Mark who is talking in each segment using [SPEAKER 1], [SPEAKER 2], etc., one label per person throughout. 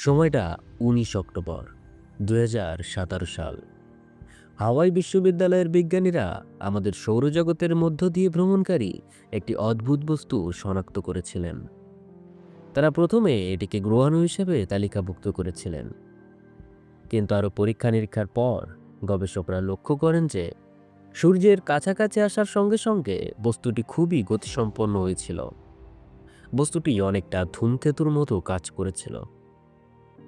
[SPEAKER 1] সময়টা উনিশ অক্টোবর দু সাল। হাওয়াই বিশ্ববিদ্যালয়ের বিজ্ঞানীরা আমাদের সৌরজগতের মধ্য দিয়ে ভ্রমণকারী একটি অদ্ভুত বস্তু শনাক্ত করেছিলেন। তারা প্রথমে এটিকে গ্রহাণু হিসেবে তালিকাভুক্ত করেছিলেন। কিন্তু আরও পরীক্ষা নিরীক্ষার পর গবেষকরা লক্ষ্য করেন যে সূর্যের কাছাকাছি আসার সঙ্গে সঙ্গে বস্তুটি খুবই গতিসম্পন্ন হয়েছিল। বস্তুটি অনেকটা ধূমকেতুর মতো কাজ করেছিল।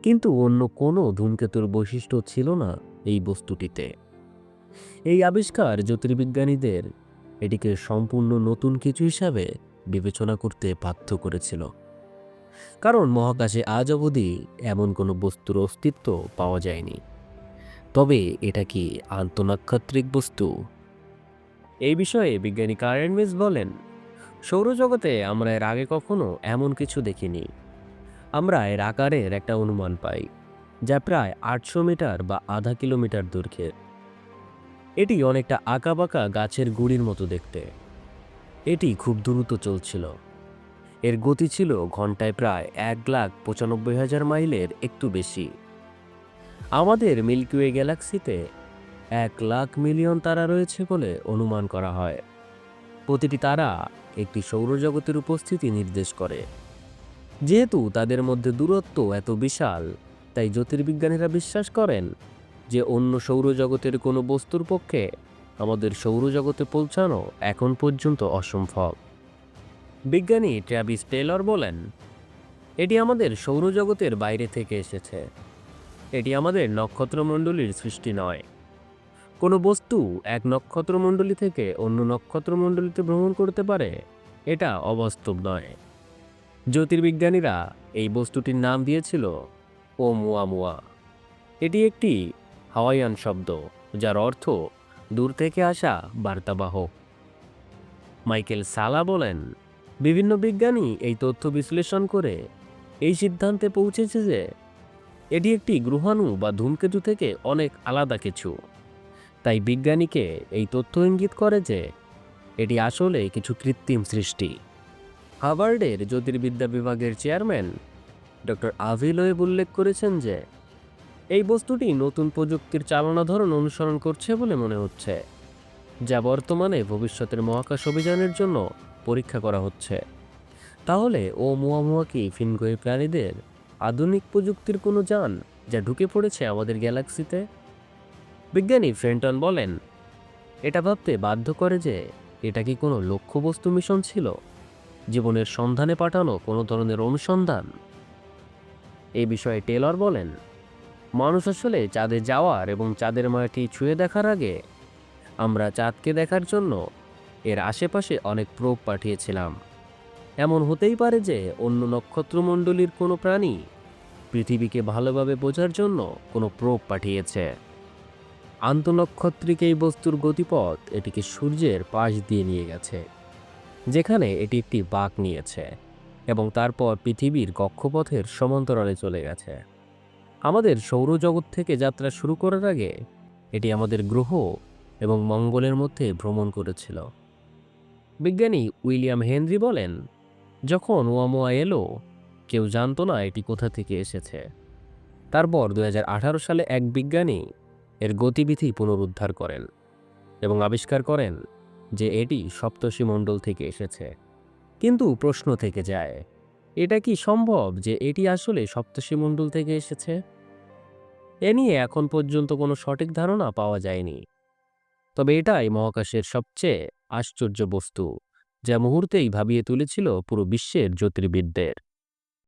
[SPEAKER 1] কিন্তু অন্য কোনো ধূমকেতুর বৈশিষ্ট্য ছিল না এই বস্তুটিতে। এই আবিষ্কার জ্যোতির্বিজ্ঞানীদের এটিকে সম্পূর্ণ নতুন কিছু হিসাবে বিবেচনা করতে বাধ্য করেছিল। কারণ মহাকাশে আজ অবধি এমন কোনো বস্তুর অস্তিত্ব পাওয়া যায়নি। তবে এটা কি আন্তনাক্ষত্রিক বস্তু? এই বিষয়ে বিজ্ঞানী কারেন মিস বলেন, সৌরজগতে আমরা এর আগে কখনো এমন কিছু দেখিনি। আমরা এর আকারের একটা অনুমান পাই, যা প্রায় আটশো মিটার বা আধা কিলোমিটার দৈর্ঘ্যের এটি অনেকটা আঁকাবাঁকা গাছের গুড়ির মতো দেখতে। এটি খুব দ্রুত চলছিল। এর গতি ছিল ঘন্টায় প্রায় এক লাখ পঁচানব্বই হাজার মাইলের একটু বেশি। আমাদের মিল্কিওয়ে গ্যালাক্সিতে এক লাখ মিলিয়ন তারা রয়েছে বলে অনুমান করা হয়। প্রতিটি তারা একটি সৌরজগতের উপস্থিতি নির্দেশ করে। যেহেতু তাদের মধ্যে দূরত্ব এত বিশাল, তাই জ্যোতির্বিজ্ঞানীরা বিশ্বাস করেন যে অন্য সৌরজগতের কোনো বস্তুর পক্ষে আমাদের সৌরজগতে পৌঁছানো এখন পর্যন্ত অসম্ভব। বিজ্ঞানী ট্র্যাভিস টেলর বলেন, এটি আমাদের সৌরজগতের বাইরে থেকে এসেছে। এটি আমাদের নক্ষত্রমণ্ডলীর সৃষ্টি নয়। কোনো বস্তু এক নক্ষত্রমণ্ডলী থেকে অন্য নক্ষত্রমণ্ডলীতে ভ্রমণ করতে পারে, এটা অবাস্তব নয়। জ্যোতির্বিজ্ঞানীরা এই বস্তুটির নাম দিয়েছিল ও মুয়া মুয়া এটি একটি হাওয়াইয়ান শব্দ, যার অর্থ দূর থেকে আসা বার্তাবাহক। মাইকেল সালা বলেন, বিভিন্ন বিজ্ঞানী এই তথ্য বিশ্লেষণ করে এই সিদ্ধান্তে পৌঁছেছে যে এটি একটি গ্রহাণু বা ধূমকেতু থেকে অনেক আলাদা কিছু। তাই বিজ্ঞানীকে এই তথ্য ইঙ্গিত করে যে এটি আসলে কিছু কৃত্রিম সৃষ্টি। হার্ভার্ডের জ্যোতির্বিদ্যা বিভাগের চেয়ারম্যান ডক্টর আভিলোয়েব উল্লেখ করেছেন যে, এই বস্তুটি নতুন প্রযুক্তির চালনা ধরন অনুসরণ করছে বলে মনে হচ্ছে, যা বর্তমানে ভবিষ্যতের মহাকাশ অভিযানের জন্য পরীক্ষা করা হচ্ছে। তাহলে, ও মুয়ামুয়া কি ফিনগোয়ে প্রাণীদের আধুনিক প্রযুক্তির কোনো যান যা ঢুকে পড়েছে আমাদের গ্যালাক্সিতে? বিজ্ঞানী ফ্রেন্টন বলেন, এটা ভাবতে বাধ্য করে যে, এটা কি কোনো লক্ষ্যবস্তু মিশন ছিল? জীবনের সন্ধানে পাঠানো কোনো ধরনের অনুসন্ধান? এই বিষয়ে টেলর বলেন, মানুষ আসলে চাঁদে যাওয়ার এবং চাঁদের মাটি ছুঁয়ে দেখার আগে আমরা চাঁদকে দেখার জন্য এর আশেপাশে অনেক প্রোপ পাঠিয়েছিলাম। এমন হতেই পারে যে অন্য নক্ষত্রমণ্ডলীর কোনো প্রাণী পৃথিবীকে ভালোভাবে বোঝার জন্য কোনো প্রোপ পাঠিয়েছে। আন্তনক্ষত্রিক এই বস্তুর গতিপথ এটিকে সূর্যের পাশ দিয়ে নিয়ে গেছে। যেখানে এটি একটি বাঁক নিয়েছে এবং তারপর পৃথিবীর কক্ষপথের সমান্তরালে চলে গেছে। আমাদের সৌরজগৎ থেকে যাত্রা শুরু করার আগে এটি আমাদের গ্রহ এবং মঙ্গলের মধ্যে ভ্রমণ করেছিল। বিজ্ঞানী উইলিয়াম হেনরি বলেন, যখন ওয়ামোয়া এলো, কেউ জানতো না এটি কোথা থেকে এসেছে। তারপর দু হাজার আঠারো সালে এক বিজ্ঞানী এর গতিবিধি পুনরুদ্ধার করেন এবং আবিষ্কার করেন যে এটি সপ্তর্ষি মণ্ডল থেকে এসেছে। কিন্তু প্রশ্ন থেকে যায়, এটা কি সম্ভব যে এটি আসলে সপ্তর্ষি মণ্ডল থেকে এসেছে? এ নিয়ে এখন পর্যন্ত কোনো সঠিক ধারণা পাওয়া যায়নি। তবে এটাই মহাকাশের সবচেয়ে আশ্চর্য বস্তু, যা মুহূর্তেই ভাবিয়ে তুলেছিল পুরো বিশ্বের জ্যোতির্বিদদের।